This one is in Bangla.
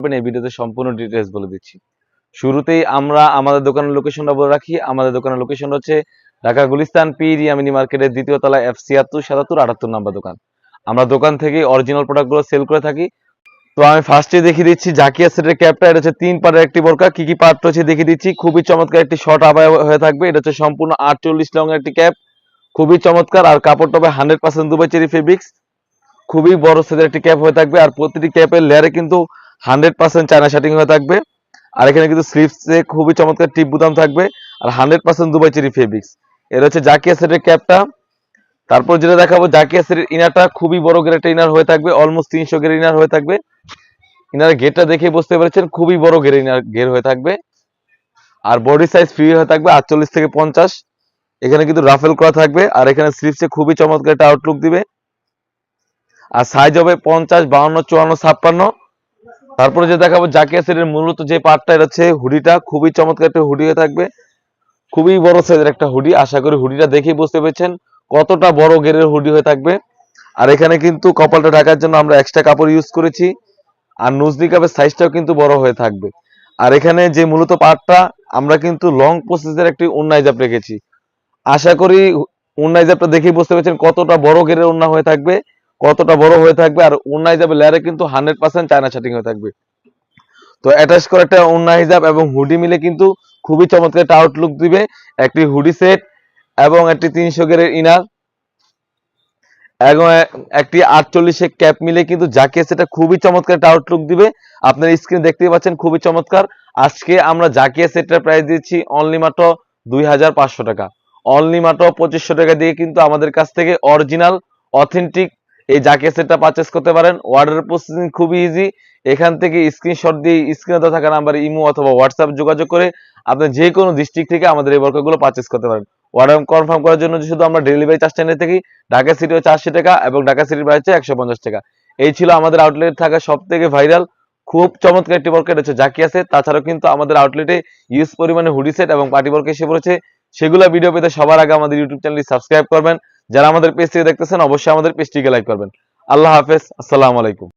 করবেন এই ভিডিওতে সম্পূর্ণ ডিটেলস বলে দিচ্ছি। শুরুতেই আমরা আমাদের দোকানের লোকেশনটা বলে রাখি। আমাদের দোকানের লোকেশন হচ্ছে ঢাকা গুলিস্তান পিরিয়া মিনি মার্কেটের দ্বিতীয় তলায় এফ ছিয়াত্তর সাতাত্তর, আটাত্তর নাম্বার দোকান। আমরা দোকান থেকে অরিজিনাল প্রোডাক্টগুলো সেল করে থাকি। তো আমি ফার্স্টে দেখিয়ে দিচ্ছি, জাকিয়া সেটের ক্যাপটা এটা হচ্ছে তিন পার্টের একটি বোরকা। কি কি পার্ট রয়েছে দেখিয়ে দিচ্ছি। খুবই চমৎকার একটি শর্ট আবায় হয়ে থাকবে। এটা হচ্ছে সম্পূর্ণ আটচল্লিশ লং একটি ক্যাপ খুবই চমৎকার। আর কাপড়টা হবে hundred percent Dubai cherry fabrics খুবই বড় সাইজের একটি ক্যাপ হয়ে থাকবে। আর প্রতিটি ক্যাপের লেয়ারে কিন্তু হান্ড্রেড পার্সেন্ট চায়না শার্টিং হয়ে থাকবে। আর এখানে কিন্তু স্লিভসে খুবই চমৎকার টিপ বুতাম থাকবে। আর hundred percent Dubai cherry fabrics এটা হচ্ছে জাকিয়া সেটের ক্যাপটা তারপর যেটা দেখাবো জাকিয়া সেটের ইনারটা খুবই বড় গ্রেটের ইনার হয়ে থাকবে। অলমোস্ট তিনশো গ্রেড ইনার হয়ে থাকবে। ইনার গেটটা দেখে বুঝতে পেরেছেন, খুবই বড় গের ইনার গের হয়ে থাকবে। আর বডি সাইজ ফ্রি হয়ে থাকবে, আটচল্লিশ থেকে পঞ্চাশ। এখানে কিন্তু রাফেল করা থাকবে। আর এখানে স্লিপসে খুবই চমৎকার একটা আউটলুক দিবে। আর সাইজ হবে পঞ্চাশ, বাউন্ন, চুয়ান্ন, ছাপ্পান্ন। তারপরে যে দেখাবো জাকিয়া সেটের মূলত যে পার্টটা, এটা হচ্ছে হুডিটা। খুবই চমৎকার একটা হুডি হয়ে থাকবে। খুবই বড় সাইজের একটা হুডি। আশা করি হুডিটা দেখেই বুঝতে পেরেছেন কতটা বড় গেরের হুডি হয়ে থাকবে। আর এখানে কিন্তু কপালটা ঢাকার জন্য আমরা এক্সট্রা কাপড় ইউজ করেছি। আর নুজনি কাপের সাইজটাও কিন্তু বড় হয়ে থাকবে। আর এখানে যে মূলত পার্টটা, আমরা কিন্তু লং প্রসেসের একটি উন্নাই জাপ রেখেছি। আশা করি উন্নাই জাপটা দেখেই বুঝতে পেরেছেন কতটা বড় গেরের উন্না হয়ে থাকবে। কতটা বড় হয়ে থাকবে আর উন্নাই জাপের লেয়ারে কিন্তু হান্ড্রেড পার্সেন্ট চায়না শার্টিং হয়ে থাকবে। তো অ্যাটাচ করে একটা উন্না এবং হুডি মিলে কিন্তু খুবই চমৎকার একটা আউটলুক দিবে। একটি হুডি সেট এবং একটি তিনশো গেরের ইনার এবং একটি আটচল্লিশে ক্যাপ মিলে কিন্তু জাকিয়া সেটা খুবই চমৎকার একটা আউটলুক দিবে। আপনার স্ক্রিনে দেখতেই পাচ্ছেন খুবই চমৎকার। আজকে আমরা জাকিয়া সেটটার প্রাইস দিচ্ছি অনলি মাত্র দুই হাজার পাঁচশো টাকা। অনলি মাত্র পঁচিশশো টাকা দিয়ে কিন্তু আমাদের কাছ থেকে অরিজিনাল অথেন্টিক এই জাকিয়া সেটটা পারচেস করতে পারেন অর্ডার প্রসেসিং খুবই ইজি এখান থেকে স্ক্রিনশট দিয়ে স্ক্রিনে থাকা নাম্বারে ইমো অথবা হোয়াটসঅ্যাপ যোগাযোগ করে আপনি যে কোনো ডিস্ট্রিক্ট থেকে আমাদের এই বর্কগুলো পারচেস করতে পারেন। অর্ডার কনফার্ম করার জন্য শুধু আমরা ডেলিভারি চার্জ নিয়ে থাকি, ঢাকা সিটি আশি টাকা এবং ঢাকা সিটির বাইরে একশো পঞ্চাশ টাকা। এই ছিল আমাদের আউটলেট থাকা সব থেকে ভাইরাল খুব চমৎকার একটি বর্কেট হচ্ছে জাকি আছে তাছাড়াও কিন্তু আমাদের আউটলেটে ইউজ পরিমাণে হুডি সেট এবং পার্টি বর্ক এসে পড়েছে। সেগুলো ভিডিও পেতে সবার আগে আমাদের ইউটিউব চ্যানেলটি সাবস্ক্রাইব করবেন। যারা আমাদের পেজ দেখতেছেন অবশ্যই আমাদের পেজটিকে লাইক করবেন। আল্লাহ হাফেজ আসসালামু আলাইকুম।